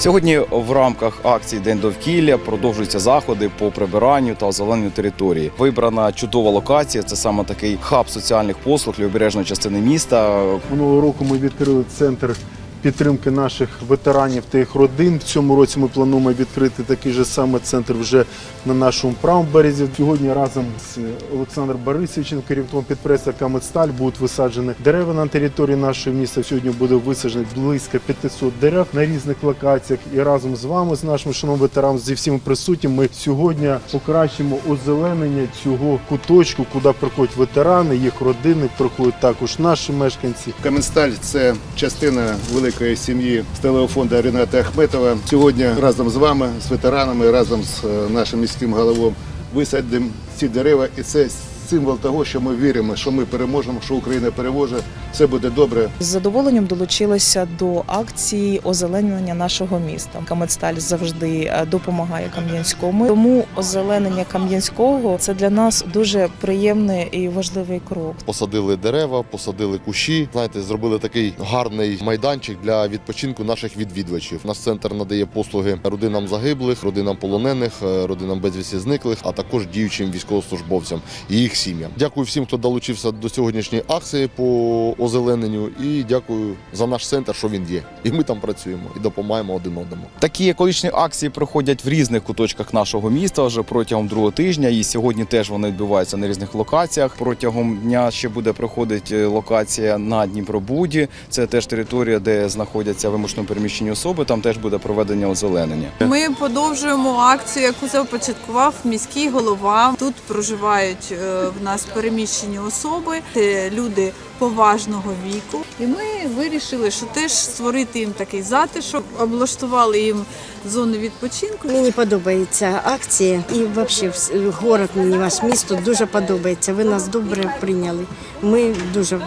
Сьогодні в рамках акції День довкілля продовжуються заходи по прибиранню та озелененню території. Вибрана чудова локація. Це саме такий хаб соціальних послуг лівобережної частини міста. Минулого року ми відкрили центр підтримки наших ветеранів та їх родин. В цьому році ми плануємо відкрити такий же саме центр вже на нашому правому березі. Сьогодні разом з Олександром Борисовичем, керівником підприємства Камедсталь, будуть висаджені дерева на території нашого міста. Сьогодні буде висаджено близько 500 дерев на різних локаціях. І разом з вами, з нашим шановним ветераном, зі всіма присутніми, ми сьогодні покращимо озеленення цього куточку, куди приходять ветерани, їх родини, приходять також наші мешканці. Каменсталь це частина великої сім'ї з фонду Рената Ахметова. Сьогодні разом з вами, з ветеранами, разом з е, нашим міським головом висадимо ці дерева, і це символ того, що ми віримо, що ми переможемо, що Україна переможе, все буде добре. З задоволенням долучилася до акції озеленення нашого міста. Камедсталь завжди е, допомагає Кам'янському. Тому озеленення Кам'янського це для нас дуже приємний і важливий крок. посадили дерева, посадили кущі. Знаєте, зробили такий гарний майданчик для відпочинку наших відвідувачів. Наш центр надає послуги родинам загиблих, родинам полонених, е, родинам безвісті зниклих, а також діючим військовослужбовцям і їх сім'ям. Дякую всім, хто долучився до сьогоднішньої акції по озелененню. І дякую за наш центр, що він є. І ми там працюємо і допомагаємо один одному. Такі екологічні акції проходять в різних куточках нашого міста вже протягом другого тижня. І сьогодні теж вони відбуваються на різних локаціях. Протягом дня ще буде проходити локація на Дніпробуді. Це теж територія, де знаходяться вимушено переміщені особи. Там теж буде проведення озеленення. Ми продовжуємо акцію, яку започаткував міський голова. Тут проживають е, в нас переміщені особи, це люди поважного віку. І ми вирішили, що теж створити їм такий затишок, облаштували їм зони відпочинку. Мені подобається акція і взагалі город мені ваш місто дуже подобається. Ви нас добре прийняли. Ми дуже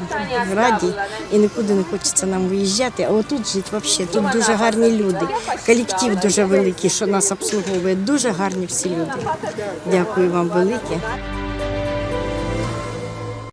раді і нікуди не хочеться нам виїжджати. А отут жити взагалі. Тут дуже гарні люди. Колектив дуже великий, що нас обслуговує. Дуже гарні всі люди. Дякую вам велике.